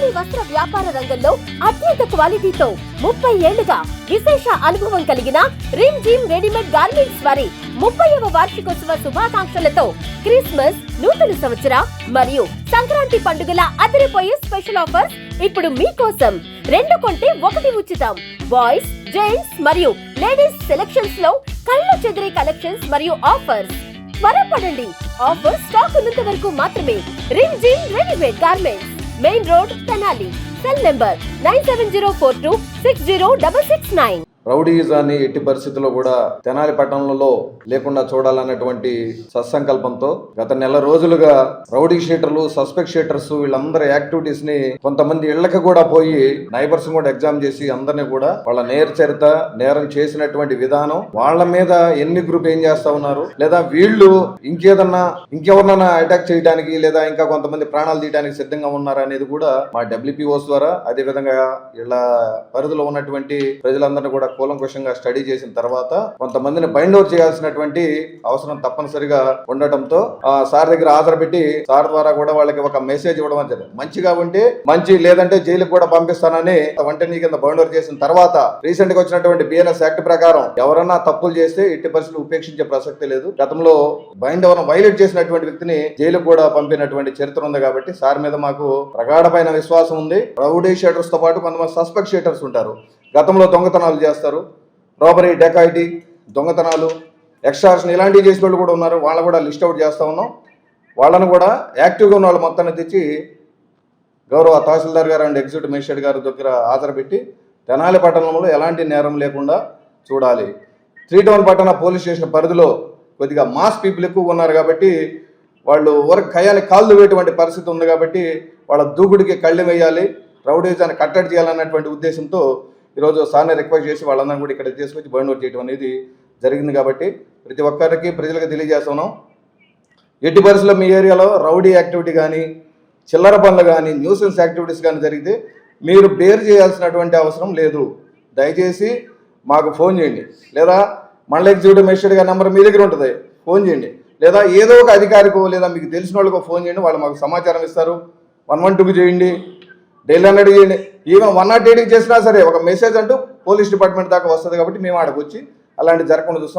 భవానీ వస్త్ర వ్యాపార రంగంలో అత్యంత క్వాలిటీతో ముప్పై ఏళ్ళుగా విశేష అనుభవం కలిగిన రిమ్ జిమ్ రెడీమేడ్ గార్మెంట్స్ వారి ముప్పైవ వార్షికోత్సవ శుభాకాంక్షలతో క్రిస్మస్ నూతన సంవత్సర మరియు సంక్రాంతి పండుగల అదిరిపోయే స్పెషల్ ఆఫర్స్ ఇప్పుడు మీకోసం రెండు కొంటే ఒకటి ఉచితం. బాయ్స్ జెంట్స్ మరియు లేడీస్ సెలెక్షన్స్లో కళ్ళు చెదిరే కలెక్షన్స్ మరియు ఆఫర్స్. త్వరపడండి. ఆఫర్ స్టాక్ ఉన్నంత వరకు మాత్రమే Rimjhim readymade garments. Main Road, Tenali. Cell number 9704260669. రౌడీయిజాన్ని ఎట్టి పరిస్థితుల్లో కూడా తెనాలి పట్టణంలో లేకుండా చూడాలన్నటువంటి సత్సంకల్పంతో గత నెల రోజులుగా రౌడీ షీటర్లు సస్పెక్ట్ షీటర్స్ వీళ్ళందరి యాక్టివిటీస్ని కొంతమంది ఇళ్ళకి కూడా పోయి నైబర్స్ కూడా ఎగ్జామ్ చేసి అందరినీ కూడా వాళ్ళ నేర చరిత నేరం చేసినటువంటి విధానం వాళ్ళ మీద ఎన్ని గ్రూప్ ఏం చేస్తా ఉన్నారు? లేదా వీళ్ళు ఇంకేదన్నా ఇంకెవరినైనా అటాక్ చేయడానికి లేదా ఇంకా కొంతమంది ప్రాణాలు తీయడానికి సిద్ధంగా ఉన్నారు అనేది కూడా మా డబ్ల్యూపీఓస్ ద్వారా అదే విధంగా ఇలా పరిధిలో ఉన్నటువంటి ప్రజలందరినీ కూడా కూలంకుషంగా స్టడీ చేసిన తర్వాత కొంతమందిని బైండ్ అవుట్ చేయాల్సినటువంటి అవసరం తప్పనిసరిగా ఉండటంతో ఆ సార్ దగ్గర ఆధార పెట్టి సార్ ద్వారా కూడా వాళ్ళకి ఒక మెసేజ్ ఇవ్వడం అనేది మంచిగా ఉంటే మంచి లేదంటే జైలుకి కూడా పంపిస్తానని వంటని కింద బౌండ్ అవుట్ చేసిన తర్వాత రీసెంట్గా వచ్చినటువంటి బిఎన్ఎస్ యాక్ట్ ప్రకారం ఎవరన్నా తప్పులు చేస్తే ఎట్టి పరిస్థితులు ఉపేక్షించే ప్రసక్తి లేదు. గతంలో బైండ్ ఎవరైనా వైలేట్ చేసినటువంటి వ్యక్తిని జైలుకు కూడా పంపినటువంటి చరిత్ర ఉంది కాబట్టి సార్ మీద మాకు ప్రగాఢమైన విశ్వాసం ఉంది. రౌడీ షేటర్స్తో పాటు కొంతమంది సస్పెక్ట్ షేటర్స్ ఉంటారు. గతంలో దొంగతనాలు చేస్తారు. రాబరీ డెకాయిటీ దొంగతనాలు ఎక్స్ట్రాషన్ ఇలాంటివి చేసిన వాళ్ళు కూడా ఉన్నారు. వాళ్ళని కూడా లిస్ట్ అవుట్ చేస్తా ఉన్నాం. వాళ్ళను కూడా యాక్టివ్గా ఉన్న వాళ్ళు మొత్తాన్ని తెచ్చి గౌరవ తహసీల్దార్ గారు అండ్ ఎగ్జిక్యూటివ్ మేజిస్ట్రేట్ గారి దగ్గర ఆధారపెట్టి తెనాలి పట్టణంలో ఎలాంటి నేరం లేకుండా చూడాలి. త్రీ టౌన్ పట్టణ పోలీస్ స్టేషన్ పరిధిలో కొద్దిగా మాస్ పీపుల్ ఎక్కువ ఉన్నారు కాబట్టి వాళ్ళు వర్క్ కయ్యాలి కాళ్ళు వేయటువంటి పరిస్థితి ఉంది కాబట్టి వాళ్ళ దూకుడికి కళ్ళు వేయాలి రౌడీజాన్ని కట్టడి చేయాలన్నటువంటి ఉద్దేశంతో ఈరోజు సార్ని రిక్వెస్ట్ చేసి వాళ్ళందరం కూడా ఇక్కడ తీసుకొచ్చి బర్న్ అవుట్ చేయడం అనేది జరిగింది కాబట్టి ప్రతి ఒక్కరికి ప్రజలకు తెలియజేస్తున్నాం. ఎట్టి పరిస్థితుల్లో మీ ఏరియాలో రౌడీ యాక్టివిటీ కానీ చిల్లర పనులు కానీ న్యూసెన్స్ యాక్టివిటీస్ కానీ జరిగితే మీరు బేర్ చేయాల్సినటువంటి అవసరం లేదు. దయచేసి మాకు ఫోన్ చేయండి. లేదా మండల ఎగ్జిక్యూటివ్ మెజిస్ట్రేట్ గారి నెంబర్ మీ దగ్గర ఉంటుంది. ఫోన్ చేయండి. లేదా ఏదో ఒక అధికారికో లేదా మీకు తెలిసిన వాళ్ళకో ఫోన్ చేయండి. వాళ్ళు మాకు సమాచారం ఇస్తారు. వన్ వన్ టూకి చేయండి. డైలీ హండ్రెడ్ చేయండి ఈవెన్ వన్ నాట్ ఎయిట్కి చేసినా సరే ఒక మెసేజ్ అంటూ పోలీస్ డిపార్ట్మెంట్ దాకా వస్తుంది కాబట్టి మేము ఆడకు వచ్చి అలాంటి జరగకుండా చూస్తాం.